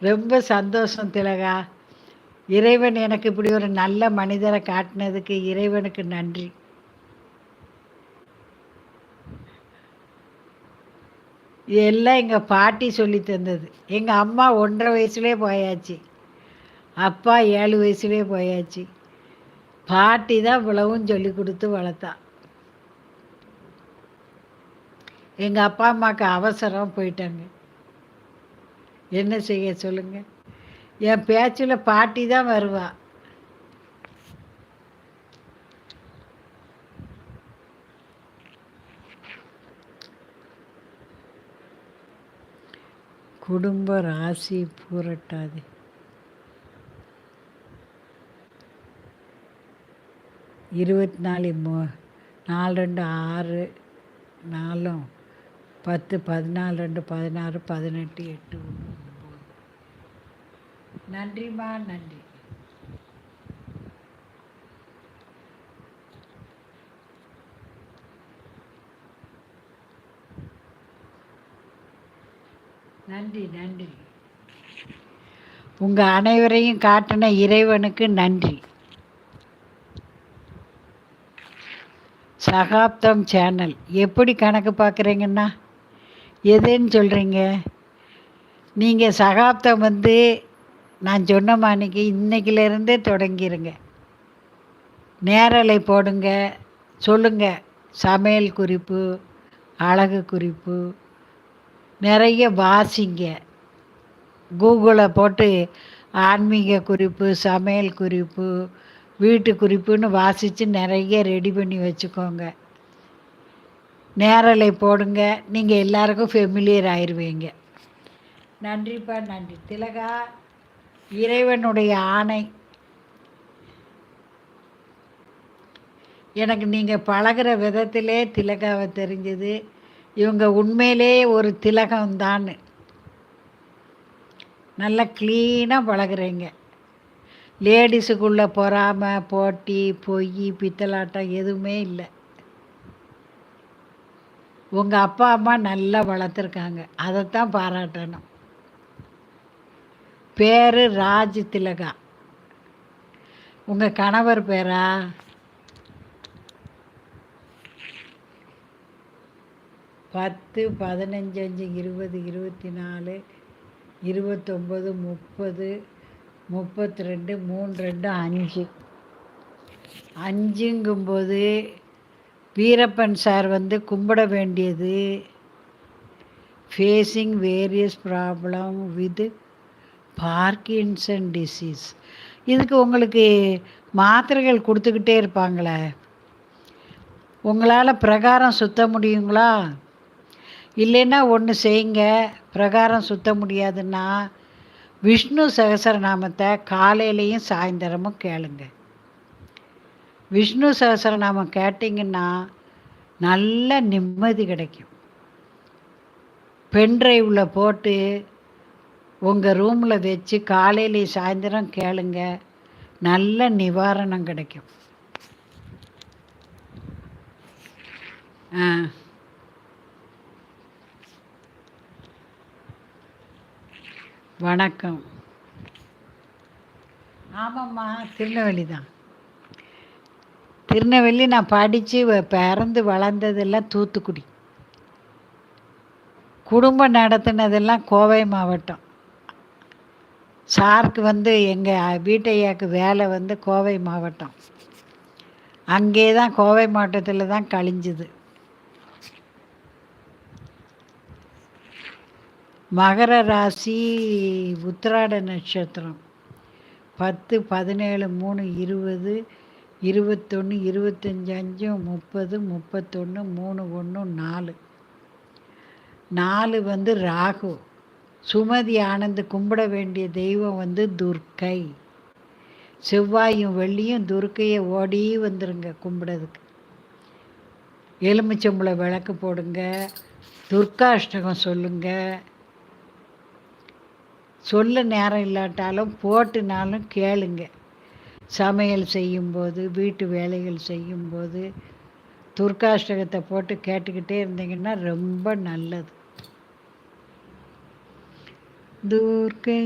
ரொம்ப சந்தோஷம் திலகா. இறைவன் எனக்கு இப்படி ஒரு நல்ல மனிதரை காட்டினதுக்கு இறைவனுக்கு நன்றி. எல்லாம் எங்கள் பாட்டி சொல்லி தந்தது. எங்கள் அம்மா ஒன்றரை வயசுலே போயாச்சு. அப்பா ஏழு வயசுலே போயாச்சு. பாட்டி தான் இவ்வளவும் சொல்லி கொடுத்து வளர்த்தா. எங்கள் அப்பா அம்மாவுக்கு அவசரம் போயிட்டாங்க. என்ன செய்ய சொல்லுங்கள் என் பேச்சில் பாட்டி தான் வருவா. குடும்ப ராசி பூரட்டாது. இருபத்தி நாலு மூ நாலு ரெண்டு ஆறு நாலும் பத்து பதினாலு ரெண்டு பதினாறு பதினெட்டு எட்டு ஒன்று. நன்றிம்மா நன்றி. நன்றி நன்றி. உங்கள் அனைவரையும் காட்டின இறைவனுக்கு நன்றி. சகாப்தம் சேனல். எப்படி கணக்கு பார்க்குறீங்கன்னா எதுன்னு சொல்கிறீங்க நீங்கள் சகாப்தம் வந்து நான் சொன்ன மாணிக்கு இன்றைக்கிலேருந்தே தொடங்கிருங்க. நேரலை போடுங்க சொல்லுங்கள் சமையல் குறிப்பு அழகு குறிப்பு நிறைய வாசிங்க. கூகுளை போட்டு ஆன்மீக குறிப்பு சமையல் குறிப்பு வீட்டு குறிப்புன்னு வாசித்து நிறைய ரெடி பண்ணி வச்சுக்கோங்க. நேரலை போடுங்க நீங்கள் எல்லாருக்கும் ஃபெமிலியர் ஆயிடுவீங்க நன்றிப்பா நன்றி. திலகா. இறைவனுடைய ஆணை. எனக்கு நீங்கள் பழகிற விதத்திலே திலகாவை தெரிஞ்சது. இவங்க உண்மையிலே ஒரு திலகம்தான் நல்லா க்ளீனாக பழகிறீங்க. லேடிஸுக்குள்ளே பொறாமல் போட்டி பொய் பித்தலாட்டம் எதுவுமே இல்லை. உங்கள் அப்பா அம்மா நல்லா வளர்த்துருக்காங்க. அதைத்தான் பாராட்டணும். பேர் ராஜ் திலகா. உங்கள் கணவர் பேரா? பத்து பதினஞ்சு அஞ்சு இருபது இருபத்தி நாலு இருபத்தொம்பது முப்பது முப்பத்தி ரெண்டு மூணு ரெண்டு அஞ்சு. அஞ்சுங்கும்போது வீரப்பன் சார் வந்து கும்பிட வேண்டியது. Facing various problem with Parkinson disease. இதுக்கு உங்களுக்கு மாத்திரைகள் கொடுத்துக்கிட்டே இருப்பாங்களே. உங்களால் பிரகாரம் சுத்த முடியுங்களா? இல்லைன்னா ஒன்று செய்யுங்க. பிரகாரம் சுத்த முடியாதுன்னா விஷ்ணு சகசரநாமத்தை காலையிலையும் சாயந்தரமும் கேளுங்க. விஷ்ணு சகசரநாமம் கேட்டிங்கன்னா நல்ல நிம்மதி கிடைக்கும். பென்ட்ரைவில் போட்டு உங்கள் ரூமில் வச்சு காலையில் சாயந்தரம் கேளுங்க. நல்ல நிவாரணம் கிடைக்கும். ஆ. வணக்கம். ஆமாம்மா திருநெல்வேலி தான் திருநெல்வேலி நான் படித்து பிறந்து வளர்ந்ததெல்லாம் தூத்துக்குடி. குடும்பம் நடத்தினதெல்லாம் கோவை மாவட்டம். சாருக்கு வந்து எங்கள் வீட்டையாக்கு வேலை வந்து கோவை மாவட்டம். அங்கே தான் கோவை மாவட்டத்தில் தான் கழிஞ்சுது. மகர ராசி உத்திராட நட்சத்திரம். பத்து பதினேழு மூணு இருபது இருபத்தொன்று இருபத்தஞ்சி அஞ்சு முப்பது முப்பத்தொன்று மூணு ஒன்று நாலு. நாலு வந்து ராகு. சுமதி ஆனந்து கும்பிட வேண்டிய தெய்வம் வந்து துர்க்கை. செவ்வாயும் வெள்ளியும் துர்க்கையை ஓடி வந்துருங்க கும்பிடதுக்கு. எலுமிச்சம்பளை விளக்கு போடுங்க துர்காஷ்டகம் சொல்லுங்கள் சொல்ல நேரம் இல்லாட்டாலும் போட்டுனாலும் கேளுங்க. சமையல் செய்யும்போது வீட்டு வேலைகள் செய்யும்போது துர்காஷ்டகத்தை போட்டு கேட்டுக்கிட்டே இருந்தீங்கன்னா ரொம்ப நல்லது. துர்க்கை